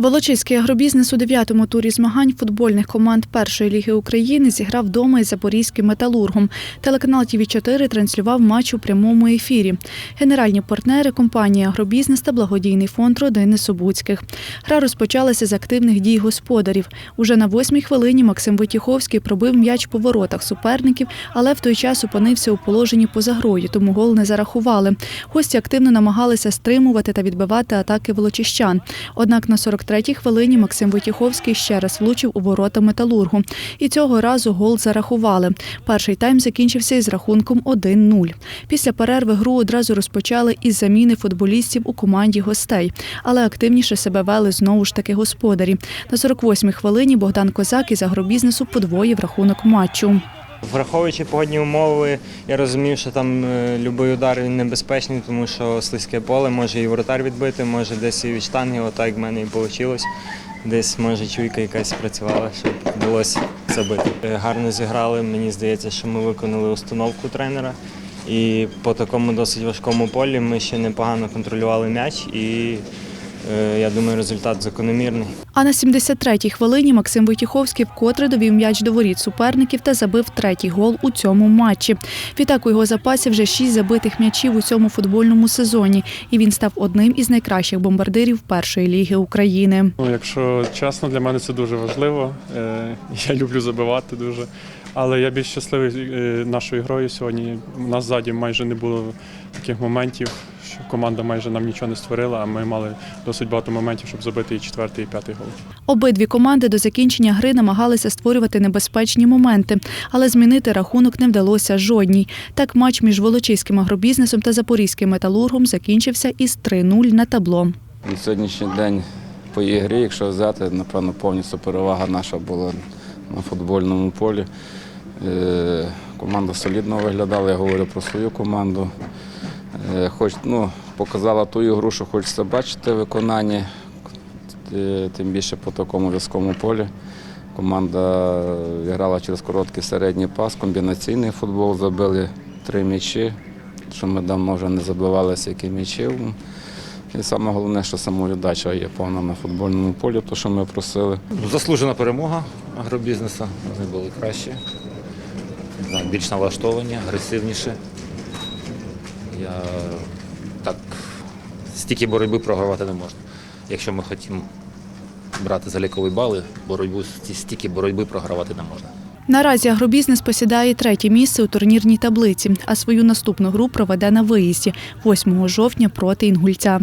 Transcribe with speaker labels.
Speaker 1: Волочиський агробізнес у дев'ятому турі змагань футбольних команд першої ліги України зіграв вдома із запорізьким металургом. Телеканал ТВ 4 транслював матч у прямому ефірі. Генеральні партнери компанії Агробізнес та благодійний фонд родини Собуцьких. Гра розпочалася з активних дій господарів. Уже на восьмій хвилині Максим Витіховський пробив м'яч по воротах суперників, але в той час опинився у положенні поза грою, тому гол не зарахували. Гості активно намагалися стримувати та відбивати атаки волочищан. Однак на 43-й хвилині Максим Витіховський ще раз влучив у ворота металургу. І цього разу гол зарахували. Перший тайм закінчився із рахунком 1-0. Після перерви гру одразу розпочали із заміни футболістів у команді гостей, але активніше себе вели знову ж таки господарі. На 48-й хвилині Богдан Козак із агробізнесу подвоїв рахунок матчу.
Speaker 2: Враховуючи погодні умови, я розумів, що там е, будь-який удар небезпечний, тому що слизьке поле може і воротар відбити, може десь і від штанги, отак в мене і вийшло. Десь може чуйка якась працювала, щоб вдалося забити. Е, Гарно зіграли. Мені здається, що ми виконали установку тренера. І по такому досить важкому полі ми ще непогано контролювали м'яч, і я думаю, результат закономірний.
Speaker 1: А на 73-й хвилині Максим Войтіховський вкотре довів м'яч до воріт суперників та забив третій гол у цьому матчі. Відтак у його запасі вже шість забитих м'ячів у цьому футбольному сезоні, і він став одним із найкращих бомбардирів першої ліги України.
Speaker 3: Ну, якщо чесно, для мене це дуже важливо. Е, Я люблю забивати дуже. Але я більш щасливий е, нашою грою сьогодні. У нас ззаді майже не було таких моментів, команда майже нам нічого не створила, а ми мали досить багато моментів, щоб забити і четвертий, і п'ятий гол.
Speaker 1: Обидві команди до закінчення гри намагалися створювати небезпечні моменти, але змінити рахунок не вдалося жодній. Так матч між Волочиським агробізнесом та Запорізьким металургом закінчився із 3-0 на табло.
Speaker 4: На сьогоднішній день по ігрі, якщо взяти, напевно, повністю перевага наша була на футбольному полі. Е, Команда солідно виглядала, я говорю про свою команду. Е, Хоч ну, показала ту ігру, що хочеться бачити в виконанні, е, тим більше по такому в'язкому полі. Команда грала через короткий середній пас, комбінаційний футбол, забили три м'ячі, що ми давно вже не забивали стільки м'ячів. І саме головне, що самовіддача є повна на футбольному полі, то що ми просили.
Speaker 5: Заслужена перемога агробізнесу. Вони були кращі, більш налаштовані, агресивніші. Я так стільки боротьби програвати не можна. Якщо ми хочемо брати залікові бали, боротьбу стільки боротьби програвати не можна.
Speaker 1: Наразі агробізнес посідає третє місце у турнірній таблиці, а свою наступну гру проведе на виїзді 8 жовтня проти інгульця.